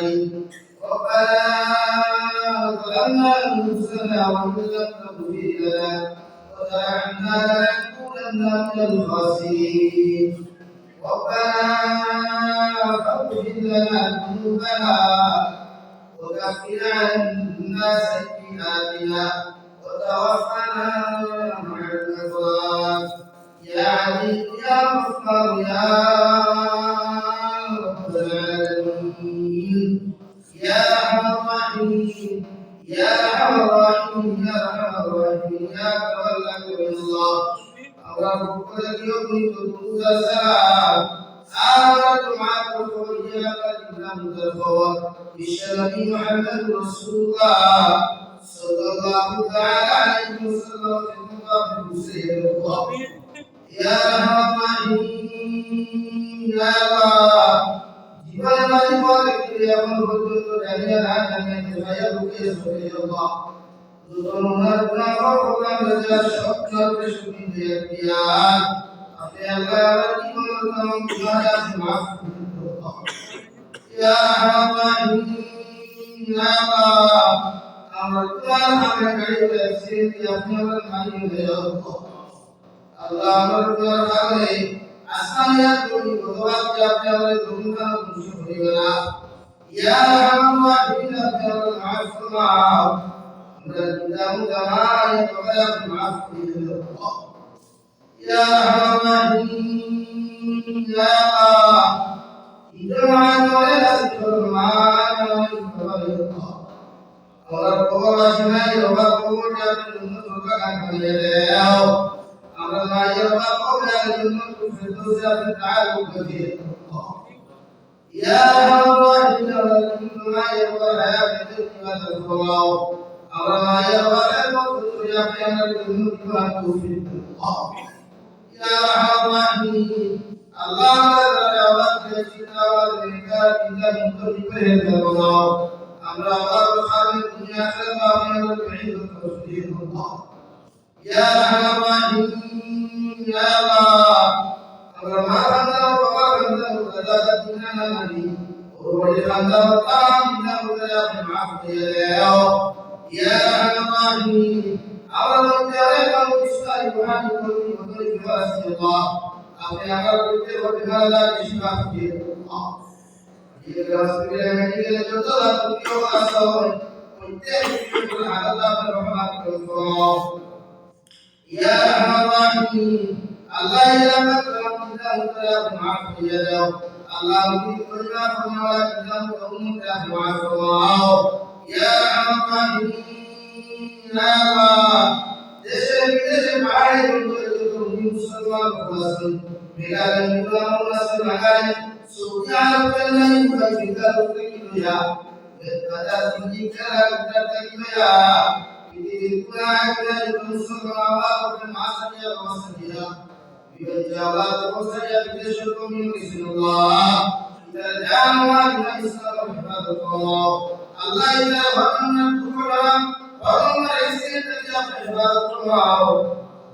أجمعين ربنا ظلمنا أنفسنا وإن لم تغفر لنا وتعنا لنكونن من الخاسرين ربنا فاغفر يوم تدوس سلام آمنت معك وإياك لم تفوت بشرف محمد رسول الله صلى الله تعالى عليه وسلم في الله سيد الله يا رحمن يا الله জীবন মাঝে পথে ফিরে এমন পর্যন্ত জানিয়ে না জানিয়ে ভাইয়া বুকে সরে আল্লাহ দুজনের গুনাহ প্রোগ্রাম রাজা সব চলতে শুনি দিয়ে দিয়া আপনি আল্লাহ আমার ইয়া ইয়া মানি হয়ে হয়ে ইয়া দিদাম জামাই তোমরা মাফ করে দাও আমরা কবর আসমাই রবা কবর আপনি দুনিয়া সরকার করে দাও আমরা মায়ের বাবা কবরের জন্য ফিরদৌস আপনি তাআলা করে ইয়া রাহমান মায়ের বাবা হায়াত দিতে ফরমাও আমরা মায়ের বাবার মত আপনি আমাদের জন্য দোয়া তৌফিক দাও ইয়া রাহমান আল্লাহ আমাদের আওয়াজ দিয়েছি আওয়াজ নেকার বিন্দা মুক্তি করে দাও আমরা আবার খালি দুনিয়া আখিরাত আমাদের বিহিত তৌফিক দাও يا ارحم الراحمين يا الله আমরা মা বান্দা ও বাবা বান্দা ও দাদা দাদিনা নানি ও বড় বান্দা ও তাম না বলে আপনি মাফ করে দাও ইয়া ارحم الراحمين আমার মধ্যে অনেক মানুষ ইসলাম রুহানি واثقا أخيرا قلت هذا إشباه في الله. إذا رسول الله إذا تطلق في وأسوأ متكئ على الله الرحمن الرحيم يا الرحيم الله إلى مكرم الله كلام عفو يده الله في كل ما فنوات له كون كلام عفو يا الرحيم الله دشم دشم عليكم مبرز بلال مبرز العالم سبحانك لا يملك الدنيا بالقدر منك لا تتكيا بذكرك تنصر عواقب المعصية والسجية بالجواب والسجية بتشكر من اسم الله تدعم وأن يسر رحمة الله الله إذا وأن الكفر وأن العزيز تجاه عباد الله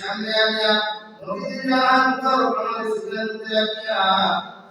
সামনে আনিয়া জানান কর আমাদের সিদ্ধান্ত রাখিয়া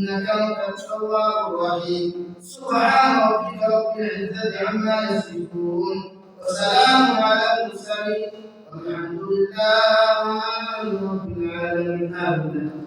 إنك أنت التواب الرحيم. سبحان ربك رب العزة عما يصفون. وسلام على المرسلين. والحمد لله رب العالمين. آمين.